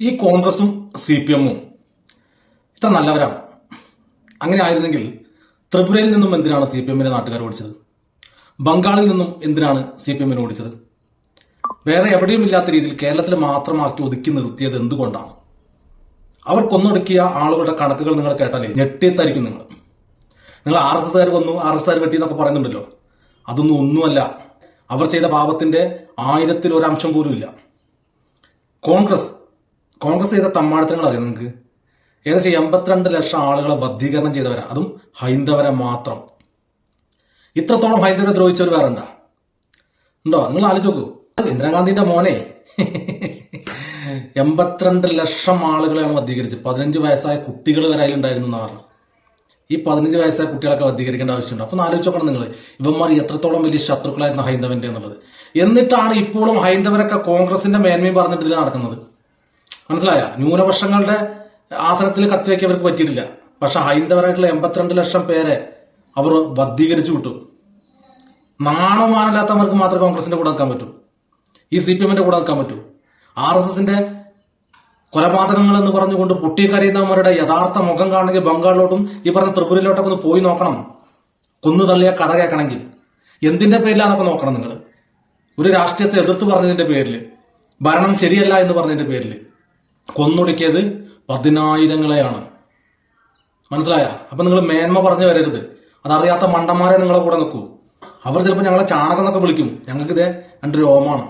ഈ കോൺഗ്രസും C P എമ്മും ഇത്ര നല്ലവരാണ്. അങ്ങനെ ആയിരുന്നെങ്കിൽ ത്രിപുരയിൽ നിന്നും എന്തിനാണ് സി പി എമ്മിനെ നാട്ടുകാർ ഓടിച്ചത്? ബംഗാളിൽ നിന്നും എന്തിനാണ് സി പി എമ്മിനെ ഓടിച്ചത്? വേറെ എവിടെയും ഇല്ലാത്ത രീതിയിൽ കേരളത്തിൽ മാത്രമാക്കി ഒതുക്കി നിർത്തിയത് എന്തുകൊണ്ടാണ്? അവർ കൊന്നൊടുക്കിയ ആളുകളുടെ കണക്കുകൾ നിങ്ങൾ കേട്ടാലേ ഞെട്ടിയത്തായിരിക്കും നിങ്ങൾ. നിങ്ങൾ ആർ എസ് എസ്കാർ കൊന്നു ആർ എസ് ആർ വെട്ടി എന്നൊക്കെ പറയുന്നുണ്ടല്ലോ. അതൊന്നും ഒന്നുമല്ല. അവർ ചെയ്ത പാപത്തിന്റെ ആയിരത്തിൽ ഒരംശം പോലും ഇല്ല കോൺഗ്രസ് കോൺഗ്രസ് ചെയ്ത തമ്മാടത്തങ്ങൾ അറിയാം നിങ്ങൾക്ക്? ഏകദേശം എൺപത്തിരണ്ട് ലക്ഷം ആളുകളെ വദ്ധീകരണം ചെയ്തവരാ. അതും ഹൈന്ദവരെ മാത്രം. ഇത്രത്തോളം ഹൈന്ദവരെ ദ്രോഹിച്ചവർ വേറെ ഉണ്ടാ? നിങ്ങൾ ആലോചിച്ച് നോക്കൂ. ഇന്ദിരാഗാന്ധിന്റെ മോനെ. എൺപത്തിരണ്ട് ലക്ഷം ആളുകളെയാണ് വദ്ധീകരിച്ചത് പതിനഞ്ച് വയസ്സായ കുട്ടികൾ വരെ അതിലുണ്ടായിരുന്നു എന്ന് പറഞ്ഞു. ഈ പതിനഞ്ച് വയസ്സായ കുട്ടികളൊക്കെ വദ്ധീകരിക്കേണ്ട ആവശ്യമുണ്ട്. അപ്പൊ ആലോചിച്ച് നോക്കണം നിങ്ങൾ ഇവന്മാർ എത്രത്തോളം വലിയ ശത്രുക്കളായിരുന്നു ഹൈന്ദവന്റെ എന്നുള്ളത്. എന്നിട്ടാണ് ഇപ്പോഴും ഹൈന്ദവരൊക്കെ കോൺഗ്രസിന്റെ മേന്മയും പറഞ്ഞിട്ട് ഇതിൽ നടക്കുന്നത്. മനസ്സിലായ? ന്യൂനപക്ഷങ്ങളുടെ ആസനത്തിൽ കത്തിവെക്കാൻ അവർക്ക് പറ്റിയിട്ടില്ല. പക്ഷെ ഹൈന്ദവരായിട്ടുള്ള എൺപത്തിരണ്ട് ലക്ഷം പേരെ അവർ വദ്ധീകരിച്ചു വിട്ടു. നാണമാനല്ലാത്തവർക്ക് മാത്രമേ കോൺഗ്രസിന്റെ കൂടെ നിൽക്കാൻ പറ്റൂ. ഈ സി പി എമ്മിന്റെ കൂടെ നിൽക്കാൻ പറ്റൂ. ആർ എസ് എസിന്റെ കൊലപാതകങ്ങൾ എന്ന് പറഞ്ഞുകൊണ്ട് പൊട്ടിക്കരയുന്നവരുടെ യഥാർത്ഥ മുഖം കാണണമെങ്കിൽ ബംഗാളിലോട്ടും ഈ പറഞ്ഞ ത്രിപുരയിലോട്ടൊക്കെ ഒന്ന് പോയി നോക്കണം. കൊന്നു തള്ളിയ കഥ കേൾക്കണമെങ്കിൽ. എന്തിന്റെ പേരിലാണെന്നൊക്കെ നോക്കണം നിങ്ങൾ. ഒരു രാഷ്ട്രീയത്തെ എതിർത്ത് പറഞ്ഞതിന്റെ പേരിൽ ഭരണം ശരിയല്ല എന്ന് പറഞ്ഞതിന്റെ പേരിൽ കൊന്നൊടുക്കിയത് പതിനായിരങ്ങളെയാണ്. മനസ്സിലായ? അപ്പൊ നിങ്ങൾ മേന്മ പറഞ്ഞു വരരുത്. അതറിയാത്ത മണ്ടന്മാരെ നിങ്ങളെ കൂടെ നിൽക്കൂ. അവർ ചിലപ്പോൾ ഞങ്ങളെ ചാണകം എന്നൊക്കെ വിളിക്കും. ഞങ്ങൾക്ക് ഇതേ രണ്ട് രോമാണ്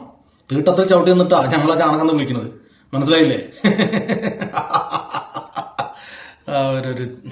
തീട്ടത്തിൽ ചവിട്ടി നിന്നിട്ടാ ഞങ്ങളെ ചാണകം എന്ന് വിളിക്കുന്നത്. മനസ്സിലായില്ലേ? ഒരു